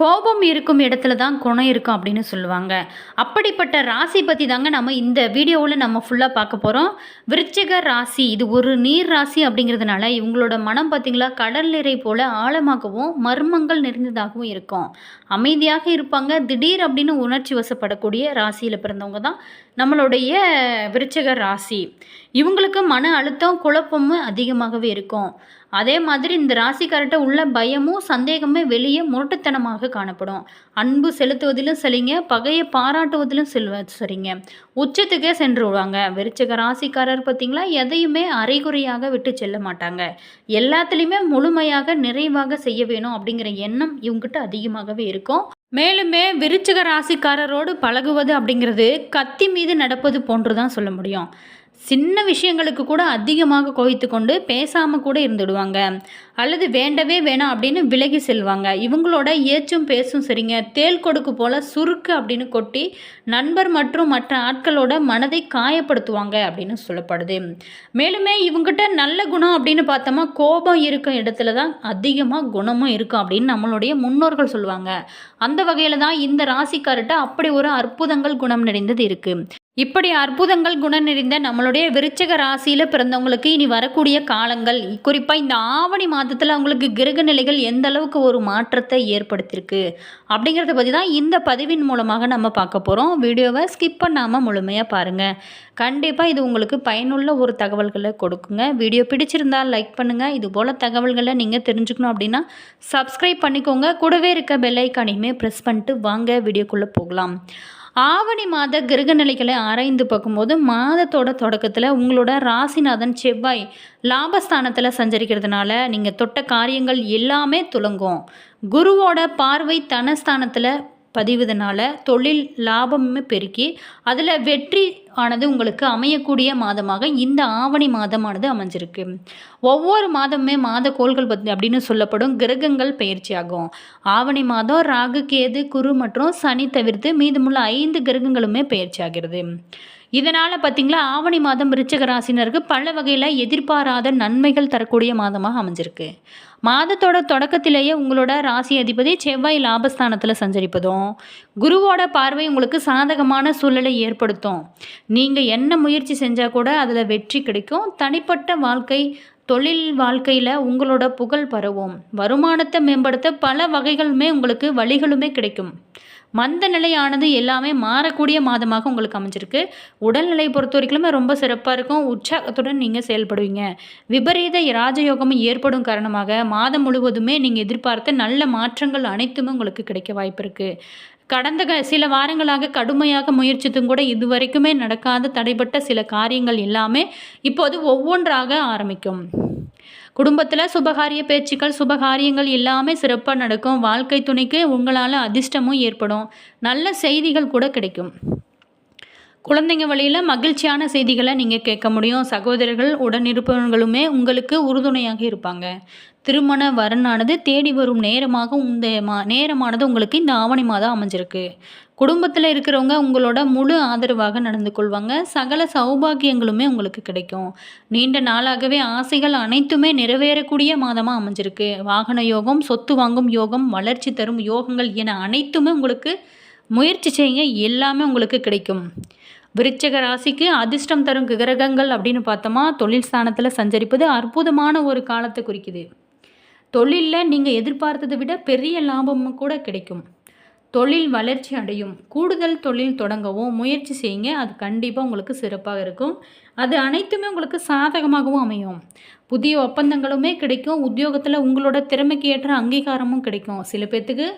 கோபம் இருக்கும் இடத்துல தான் குணம் இருக்கும் அப்படின்னு சொல்லுவாங்க. அப்படிப்பட்ட ராசி பற்றி தாங்க நம்ம இந்த வீடியோவில் நம்ம ஃபுல்லாக பார்க்க போகிறோம் விருச்சிக ராசி இது ஒரு நீர் ராசி அப்படிங்கிறதுனால இவங்களோட மனம் பார்த்திங்களா கடல் நிறை போல் ஆழமாகவும் மர்மங்கள் நிறைந்ததாகவும் இருக்கும். அமைதியாக இருப்பாங்க. திடீர் அப்படின்னு உணர்ச்சி வசப்படக்கூடிய ராசியில் பிறந்தவங்க தான் நம்மளுடைய விருச்சிக ராசி. இவங்களுக்கு மன அழுத்தம் குழப்பமும் அதிகமாகவே இருக்கும். அதே மாதிரி இந்த ராசிக்கார்ட்ட உள்ள பயமும் சந்தேகமே வெளியே முரட்டுத்தனமாக காணப்படும். அன்பு செலுத்துவதிலும் சரிங்க பகையை பாராட்டுவதிலும் செல்வ சரிங்க உச்சத்துக்கே சென்று விடுவாங்க. விருச்சக ராசிக்காரர் பார்த்தீங்களா எதையுமே அரைகுறையாக விட்டு செல்ல மாட்டாங்க. எல்லாத்துலேயுமே முழுமையாக நிறைவாக செய்ய வேணும் அப்படிங்கிற எண்ணம் இவங்ககிட்ட அதிகமாகவே இருக்கும். மேலுமே விருச்சிக ராசிக்காரரோடு பழகுவது அப்படிங்கிறது கத்தி மீது நடப்பது போன்று தான் சொல்ல முடியும். சின்ன விஷயங்களுக்கு கூட அதிகமாக கோவித்து கொண்டு பேசாமல் கூட இருந்துடுவாங்க. அல்லது வேண்டவே வேணாம் அப்படின்னு விலகி செல்வாங்க. இவங்களோட ஏச்சும் பேசும் சரிங்க. தேல் கொடுக்கு போல் சுருக்கு அப்படின்னு கொட்டி நண்பர் மற்றும் மற்ற ஆட்களோட மனதை காயப்படுத்துவாங்க அப்படின்னு சொல்லப்படுது. மேலுமே இவங்ககிட்ட நல்ல குணம் அப்படின்னு பார்த்தோமா கோபம் இருக்கும் இடத்துல தான் அதிகமாக குணமும் இருக்கும் அப்படின்னு நம்மளுடைய முன்னோர்கள் சொல்லுவாங்க. அந்த வகையில் தான் இந்த ராசிக்கார்ட்ட அப்படி ஒரு அற்புதங்கள் குணம் நிறைந்தது இருக்குது இப்படி அற்புதங்கள் குணம் நிறைந்த நம்மளுடைய விருச்சக ராசியில் பிறந்தவங்களுக்கு இனி வரக்கூடிய காலங்கள் குறிப்பாக இந்த ஆவணி மாதத்தில் அவங்களுக்கு கிரக நிலைகள் எந்த அளவுக்கு ஒரு மாற்றத்தை ஏற்படுத்தியிருக்கு அப்படிங்கிறத பற்றி தான் இந்த பதிவின் மூலமாக நம்ம பார்க்க போகிறோம் வீடியோவை ஸ்கிப் பண்ணாமல் முழுமையாக பாருங்கள் கண்டிப்பாக இது உங்களுக்கு பயனுள்ள ஒரு தகவல்களை கொடுக்குங்க. வீடியோ பிடிச்சிருந்தால் லைக் பண்ணுங்கள் இது போல் தகவல்களை நீங்கள் தெரிஞ்சுக்கணும் அப்படின்னா சப்ஸ்கிரைப் பண்ணிக்கோங்க. கூடவே இருக்க பெல் ஐக்கானையுமே ப்ரெஸ் பண்ணிட்டு வாங்க. வீடியோக்குள்ளே போகலாம். ஆவணி மாத கிரக நிலைகளை ஆராய்ந்து பார்க்கும்போது மாதத்தோட தொடக்கத்தில் உங்களோட ராசிநாதன் செவ்வாய் லாபஸ்தானத்தில் சஞ்சரிக்கிறதுனால நீங்கள் தொட்ட காரியங்கள் எல்லாமே துலங்கும். குருவோட பார்வை தனஸ்தானத்தில் பதிவதனால தொழில் லாபமும் பெருக்கி அதில் வெற்றி ஆனது உங்களுக்கு அமையக்கூடிய மாதமாக இந்த ஆவணி மாதமானது அமைஞ்சிருக்கு. ஒவ்வொரு மாதமுமே மாத கோள்கள் அப்படின்னு சொல்லப்படும் கிரகங்கள் பயிற்சியாகும். ஆவணி மாதம் ராகு கேது குரு மற்றும் சனி தவிர்த்து மீதமுள்ள ஐந்து கிரகங்களுமே பயிற்சி ஆகிறது இதனால் பார்த்திங்களா ஆவணி மாதம் விருச்சக ராசினருக்கு பல வகையில் எதிர்பாராத நன்மைகள் தரக்கூடிய மாதமாக அமைஞ்சிருக்கு. மாதத்தோட தொடக்கத்திலேயே உங்களோட ராசி அதிபதி செவ்வாய் லாபஸ்தானத்தில் சஞ்சரிப்பதும் குருவோட பார்வை உங்களுக்கு சாதகமான சூழலை ஏற்படுத்தும். நீங்கள் என்ன முயற்சி செஞ்சால் கூட அதில் வெற்றி கிடைக்கும். தனிப்பட்ட வாழ்க்கை தொழில் வாழ்க்கையில் உங்களோட புகழ் பரவும். வருமானத்தை மேம்படுத்த பல வகைகளுமே உங்களுக்கு வழிகளுமே கிடைக்கும். மந்த நிலையானது எல்லாமே மாறக்கூடிய மாதமாக உங்களுக்கு அமைஞ்சிருக்கு. உடல்நிலை பொறுத்த வரைக்குமே ரொம்ப சிறப்பாக இருக்கும். உற்சாகத்துடன் நீங்கள் செயல்படுவீங்க. விபரீத ராஜயோகமும் ஏற்படும் காரணமாக மாதம் முழுவதுமே நீங்கள் எதிர்பார்த்த நல்ல மாற்றங்கள் அனைத்துமே உங்களுக்கு கிடைக்க வாய்ப்பு இருக்குது கடந்த க சில வாரங்களாக கடுமையாக முயற்சித்தும் கூட இதுவரைக்குமே நடக்காத தடைப்பட்ட சில காரியங்கள் எல்லாமே இப்போது ஒவ்வொன்றாக ஆரம்பிக்கும். குடும்பத்தில் சுபகாரிய பேச்சுக்கள் சுபகாரியங்கள் எல்லாமே சிறப்பாக நடக்கும். வாழ்க்கை துணைக்கு உங்களால் அதிர்ஷ்டமும் ஏற்படும். நல்ல செய்திகள் கூட கிடைக்கும். குழந்தைங்க வழியில் மகிழ்ச்சியான செய்திகளை நீங்கள் கேட்க முடியும். சகோதரர்கள் உடனிருப்பவர்களுமே உங்களுக்கு உறுதுணையாக இருப்பாங்க. திருமண வரனானது தேடி வரும் நேரமாக இந்த மா நேரமானது உங்களுக்கு இந்த ஆவணி மாதம் அமைஞ்சிருக்கு. குடும்பத்தில் இருக்கிறவங்க உங்களோட முழு ஆதரவாக நடந்து கொள்வாங்க. சகல சௌபாகியங்களுமே உங்களுக்கு கிடைக்கும். நீண்ட நாளாகவே ஆசைகள் அனைத்துமே நிறைவேறக்கூடிய மாதமாக அமைஞ்சிருக்கு. வாகன யோகம் சொத்து வாங்கும் யோகம் வளர்ச்சி தரும் யோகங்கள் என அனைத்துமே உங்களுக்கு முயற்சி செய்யுங்க எல்லாமே உங்களுக்கு கிடைக்கும். விருச்சக ராசிக்கு அதிர்ஷ்டம் தரும் கிரகங்கள் அப்படின்னு பார்த்தோமா தொழில் ஸ்தானத்தில் சஞ்சரிப்பது அற்புதமான ஒரு காலத்தை குறிக்குது. தொழிலில் நீங்கள் எதிர்பார்த்ததை விட பெரிய லாபமும் கூட கிடைக்கும். தொழில் வளர்ச்சி அடையும். கூடுதல் தொழில் தொடங்கவும் முயற்சி செய்யுங்க. அது கண்டிப்பாக உங்களுக்கு சிறப்பாக இருக்கும். அது அனைத்துமே உங்களுக்கு சாதகமாகவும் அமையும். புதிய ஒப்பந்தங்களுமே கிடைக்கும். உத்தியோகத்தில் உங்களோட திறமைக்கு ஏற்ற அங்கீகாரமும் கிடைக்கும். சில பேர்த்துக்கு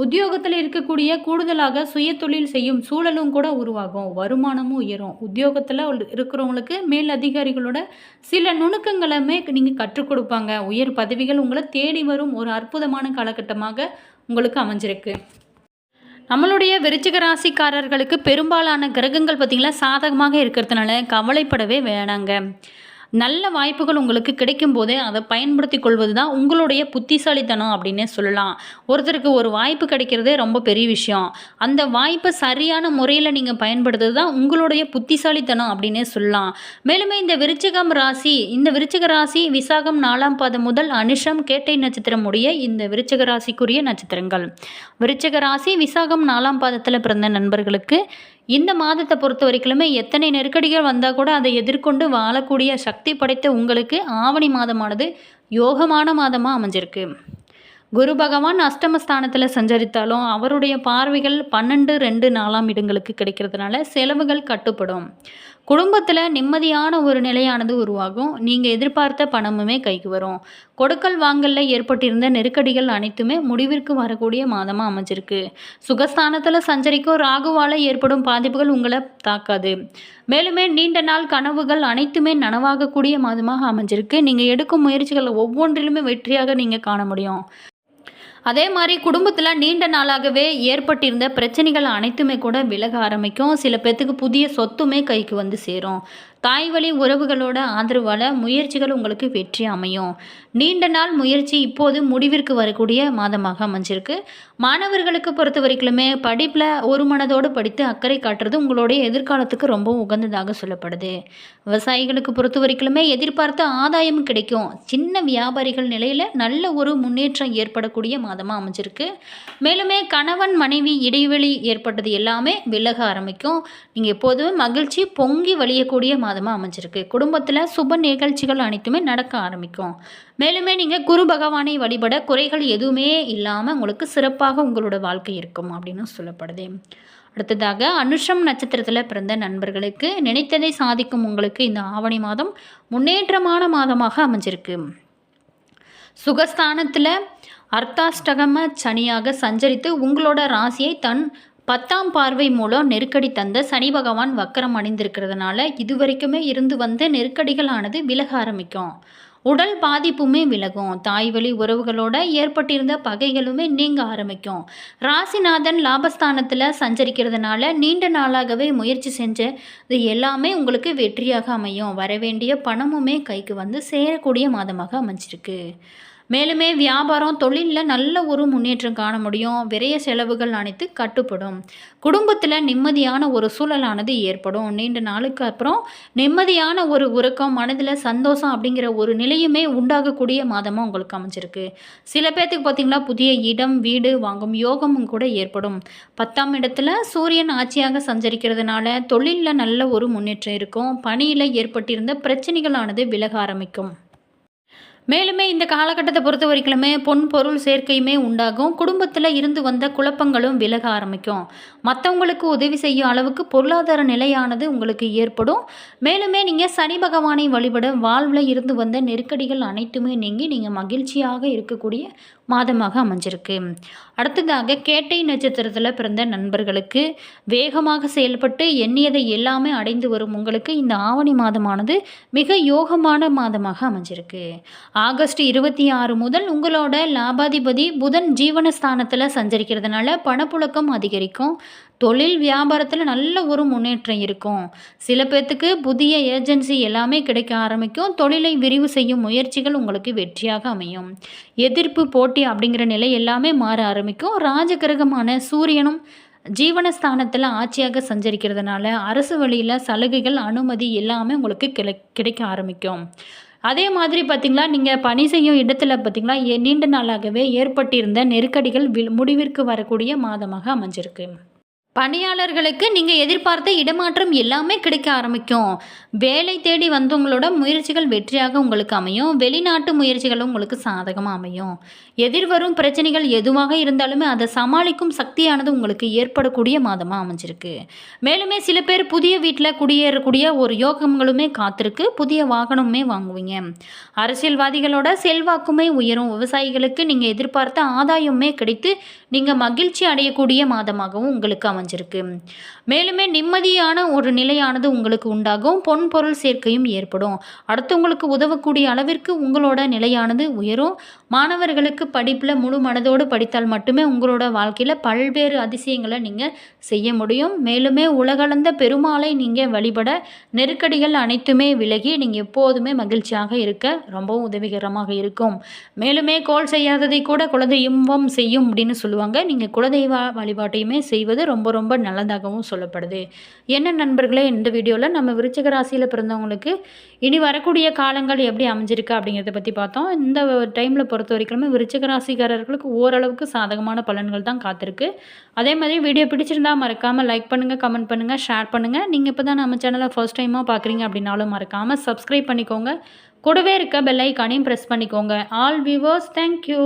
உத்தியோகத்தில் இருக்கக்கூடிய கூடுதலாக சுய தொழில் செய்யும் சூழலும் கூட உருவாகும். வருமானமும் உயரும். உத்தியோகத்தில் இருக்கிறவங்களுக்கு மேல் அதிகாரிகளோட சில நுணுக்கங்களுமே நீங்கள் கற்றுக் கொடுப்பாங்க. உயர் பதவிகள் உங்களை தேடி வரும் ஒரு அற்புதமான காலகட்டமாக உங்களுக்கு அமைஞ்சிருக்கு. நம்மளுடைய விருச்சிக ராசிக்காரர்களுக்கு பெரும்பாலான கிரகங்கள் பார்த்திங்கன்னா சாதகமாக இருக்கிறதுனால கவலைப்படவே வேணாங்க. நல்ல வாய்ப்புகள் உங்களுக்கு கிடைக்கும் போதே அதை பயன்படுத்தி கொள்வது தான் உங்களுடைய புத்திசாலித்தனம் அப்படின்னே சொல்லலாம். ஒருத்தருக்கு ஒரு வாய்ப்பு கிடைக்கிறதே ரொம்ப பெரிய விஷயம். அந்த வாய்ப்பை சரியான முறையில் நீங்கள் பயன்படுத்துறது தான் உங்களுடைய புத்திசாலித்தனம் அப்படின்னே சொல்லலாம். மேலுமே இந்த விருச்சிகம் ராசி இந்த விருச்சிக ராசி விசாகம் நாலாம் பாதம் முதல் அனுஷம் கேட்டை நட்சத்திரம் உடைய இந்த விருச்சிக ராசிக்குரிய நட்சத்திரங்கள். விருச்சிக ராசி விசாகம் நாலாம் பாதத்தில் பிறந்த நண்பர்களுக்கு இந்த மாதத்தை பொறுத்த வரைக்குமே எத்தனை நெருக்கடிகள் வந்தால் கூட அதை எதிர்கொண்டு வாழக்கூடிய சக்தி படைத்த உங்களுக்கு ஆவணி மாதமானது யோகமான மாதமாக அமைஞ்சிருக்கு. குரு பகவான் அஷ்டமஸ்தானத்தில் சஞ்சரித்தாலும் அவருடைய பார்வைகள் பன்னெண்டு ரெண்டு நாலாம் இடங்களுக்கு கிடைக்கிறதுனால செலவுகள் கட்டுப்படும். குடும்பத்தில் நிம்மதியான ஒரு நிலையானது உருவாகும். நீங்கள் எதிர்பார்த்த பணமுமே கைக்கு வரும். கொடுக்கல் வாங்கலில் ஏற்பட்டிருந்த நெருக்கடிகள் அனைத்துமே முடிவிற்கு வரக்கூடிய மாதமாக அமைஞ்சிருக்கு. சுகஸ்தானத்தில் சஞ்சரிக்கும் ராகுவால் ஏற்படும் பாதிப்புகள் உங்களை தாக்காது. மேலுமே நீண்ட நாள் கனவுகள் அனைத்துமே நனவாகக்கூடிய மாதமாக அமைஞ்சிருக்கு. நீங்கள் எடுக்கும் முயற்சிகள் ஒவ்வொன்றிலுமே வெற்றியாக நீங்கள் காண முடியும். அதே மாதிரி குடும்பத்தில் நீண்ட நாளாகவே ஏற்பட்டிருந்த பிரச்சனைகள் அனைத்துமே கூட விலக ஆரம்பிக்கும். சில பேர்த்துக்கு புதிய சொத்துமே கைக்கு வந்து சேரும். தாய் வழி உறவுகளோட ஆதரவால் முயற்சிகள் உங்களுக்கு வெற்றி அமையும். நீண்ட நாள் முயற்சி இப்போது முடிவிற்கு வரக்கூடிய மாதமாக அமைஞ்சிருக்கு. மாணவர்களுக்கு பொறுத்த வரைக்குமே படிப்பில் ஒரு மனதோடு படித்து அக்கறை காட்டுறது உங்களுடைய எதிர்காலத்துக்கு ரொம்ப உகந்ததாக சொல்லப்படுது. விவசாயிகளுக்கு பொறுத்த வரைக்குமே எதிர்பார்த்த ஆதாயம் கிடைக்கும். சின்ன வியாபாரிகள் நிலையில் நல்ல ஒரு முன்னேற்றம் ஏற்படக்கூடிய மாதமாக அமைஞ்சிருக்கு. மேலுமே கணவன் மனைவி இடைவெளி ஏற்பட்டது எல்லாமே விலக ஆரம்பிக்கும். நீங்கள் எப்போதுமே மகிழ்ச்சி பொங்கி வழியக்கூடிய மாதமாக அமைஞ்சிருக்கு. குடும்பத்தில் சுப நிகழ்ச்சிகள் அனைத்துமே நடக்க ஆரம்பிக்கும். மேலுமே நீங்கள் குரு பகவானை வழிபட குறைகள் எதுவுமே இல்லாமல் உங்களுக்கு சிறப்பாக உங்களோட வாழ்க்கை இருக்கும் அப்படின்னு சொல்லப்படுது. அடுத்ததாக அனுஷம் நட்சத்திரத்தில் பிறந்த நண்பர்களுக்கு நினைத்ததை சாதிக்கும் உங்களுக்கு இந்த ஆவணி மாதம் முன்னேற்றமான மாதமாக அமைஞ்சிருக்கு. சுகஸ்தானத்தில் அர்த்தாஷ்டகம சனியாக சஞ்சரித்து உங்களோட ராசியை தன் பத்தாம் பார்வை மூலம் நெருக்கடி தந்த சனி பகவான் வக்கரம் அணிந்திருக்கிறதுனால இதுவரைக்குமே இருந்து வந்த நெருக்கடிகளானது விலக ஆரம்பிக்கும். உடல் பாதிப்புமே விலகும். தாய் வழி உறவுகளோட ஏற்பட்டிருந்த பகைகளுமே நீங்க ஆரம்பிக்கும். ராசிநாதன் லாபஸ்தானத்தில் சஞ்சரிக்கிறதுனால நீண்ட நாளாகவே முயற்சி செஞ்ச இது எல்லாமே உங்களுக்கு வெற்றியாக அமையும். வரவேண்டிய பணமுமே கைக்கு வந்து சேரக்கூடிய மாதமாக அமைஞ்சிருக்கு. மேலுமே வியாபாரம் தொழிலில் நல்ல ஒரு முன்னேற்றம் காண முடியும். விரைய செலவுகள் அனைத்து கட்டுப்படும். குடும்பத்தில் நிம்மதியான ஒரு சூழலானது ஏற்படும். நீண்ட நாளுக்கு அப்புறம் நிம்மதியான ஒரு உறக்கம் மனதில் சந்தோஷம் அப்படிங்கிற ஒரு நிலையுமே உண்டாகக்கூடிய மாதமாக உங்களுக்கு அமைஞ்சிருக்கு. சில பேர்த்துக்கு பார்த்திங்களா புதிய இடம் வீடு வாங்கும் யோகமும் கூட ஏற்படும். பத்தாம் இடத்துல சூரியன் ஆட்சியாக சஞ்சரிக்கிறதுனால தொழிலில் நல்ல ஒரு முன்னேற்றம் இருக்கும். பணியில் ஏற்பட்டிருந்த பிரச்சனைகளானது விலக ஆரம்பிக்கும். மேலுமே இந்த காலகட்டத்தை பொறுத்த வரைக்குமே பொன் பொருள் சேர்க்கையுமே உண்டாகும். குடும்பத்தில் இருந்து வந்த குழப்பங்களும் விலக ஆரம்பிக்கும். மற்றவங்களுக்கு உதவி செய்யும் அளவுக்கு பொருளாதார நிலையானது உங்களுக்கு ஏற்படும். மேலுமே நீங்கள் சனி பகவானை வழிபட வாழ்வில் இருந்து வந்த நெருக்கடிகள் அனைத்துமே நீங்கி நீங்கள் மகிழ்ச்சியாக இருக்கக்கூடிய மாதமாக அமைஞ்சிருக்கு. அடுத்ததாக கேட்டை நட்சத்திரத்தில் பிறந்த நண்பர்களுக்கு வேகமாக செயல்பட்டு எண்ணியதை எல்லாமே அடைந்து வரும் உங்களுக்கு இந்த ஆவணி மாதமானது மிக யோகமான மாதமாக அமைஞ்சிருக்கு. ஆகஸ்ட் இருபத்தி ஆறு முதல் உங்களோட லாபாதிபதி புதன் ஜீவனஸ்தானத்தில் சஞ்சரிக்கிறதுனால பணப்புழக்கம் அதிகரிக்கும். தொழில் வியாபாரத்தில் நல்ல ஒரு முன்னேற்றம் இருக்கும். சில பேர்த்துக்கு புதிய ஏஜென்சி எல்லாமே கிடைக்க ஆரம்பிக்கும். தொழிலை விரிவு செய்யும் முயற்சிகள் உங்களுக்கு வெற்றியாக அமையும். எதிர்ப்பு போட்டி அப்படிங்கிற நிலை எல்லாமே மாற ஆரம்பிக்கும். ராஜகிரகமான சூரியனும் ஜீவனஸ்தானத்தில் ஆட்சியாக சஞ்சரிக்கிறதுனால அரசு வழியில் சலுகைகள் அனுமதி எல்லாமே உங்களுக்கு கிடை கிடைக்க ஆரம்பிக்கும். அதே மாதிரி பார்த்திங்களா நீங்கள் பணி செய்யும் இடத்துல பார்த்திங்களா நீண்ட நாளாகவே ஏற்பட்டிருந்த நெருக்கடிகள் முடிவிற்கு வரக்கூடிய மாதமாக அமைஞ்சிருக்கு. பணியாளர்களுக்கு நீங்கள் எதிர்பார்த்த இடமாற்றம் எல்லாமே கிடைக்க ஆரம்பிக்கும். வேலை தேடி வந்தவங்களோட முயற்சிகள் வெற்றியாக உங்களுக்கு அமையும். வெளிநாட்டு முயற்சிகளும் உங்களுக்கு சாதகமாக அமையும். எதிர்வரும் பிரச்சனைகள் எதுவாக இருந்தாலுமே அதை சமாளிக்கும் சக்தியானது உங்களுக்கு ஏற்படக்கூடிய மாதமாக அமைஞ்சிருக்கு. மேலுமே சில பேர் புதிய வீட்டில் குடியேறக்கூடிய ஒரு யோகங்களுமே காத்திருக்கு. புதிய வாகனமுமே வாங்குவீங்க. அரசியல்வாதிகளோட செல்வாக்குமே உயரும். விவசாயிகளுக்கு நீங்கள் எதிர்பார்த்த ஆதாயமே கிடைத்து நீங்கள் மகிழ்ச்சி அடையக்கூடிய மாதமாகவும் உங்களுக்கு அமையும் அமைஞ்சிருக்கு மேலுமே நிம்மதியான ஒரு நிலையானது உங்களுக்கு உண்டாகும். பொன் பொருள் சேர்க்கையும் ஏற்படும். அடுத்தவங்களுக்கு உதவக்கூடிய அளவிற்கு உங்களோட நிலையானது உயரும். மாணவர்களுக்கு படிப்பில் முழு மனதோடு படித்தால் மட்டுமே உங்களோட வாழ்க்கையில் பல்வேறு அதிசயங்களை நீங்கள் செய்ய முடியும். மேலுமே உலகளந்த பெருமாளை நீங்கள் வழிபட நெருக்கடிகள் அனைத்துமே விலகி நீங்கள் எப்போதுமே மகிழ்ச்சியாக இருக்க ரொம்பவும் உதவிகரமாக இருக்கும். மேலுமே கோல் செய்யாததை கூட குலதெய்வம் செய்யும் அப்படின்னு சொல்லுவாங்க. நீங்கள் குலதெய்வ வழிபாட்டையுமே செய்வது ரொம்ப ரொம்ப நல்லதாகவும் சொல்லப்படுது. என்ன நண்பர்களே இந்த வீடியோவில் நம்ம விருச்சிக ராசியில் பிறந்தவங்களுக்கு இனி வரக்கூடிய காலங்கள் எப்படி அமைஞ்சிருக்கு அப்படிங்கிறத பற்றி பார்த்தோம். இந்த டைமில் பொறுத்த வரைக்குமே விருச்சிக ராசிக்காரர்களுக்கு ஓரளவுக்கு சாதகமான பலன்கள் தான் காத்திருக்கு. அதே மாதிரி வீடியோ பிடிச்சிருந்தா மறக்காமல் லைக் பண்ணுங்கள் கமெண்ட் பண்ணுங்கள் ஷேர் பண்ணுங்கள் நீங்கள் இப்போ தான் நம்ம சேனலை ஃபர்ஸ்ட் டைமாக பார்க்குறீங்க அப்படின்னாலும் மறக்காமல் சப்ஸ்கிரைப் பண்ணிக்கோங்க. கூடவே இருக்க பெல் ஐக்கானையும் ப்ரெஸ் பண்ணிக்கோங்க. All viewers thank you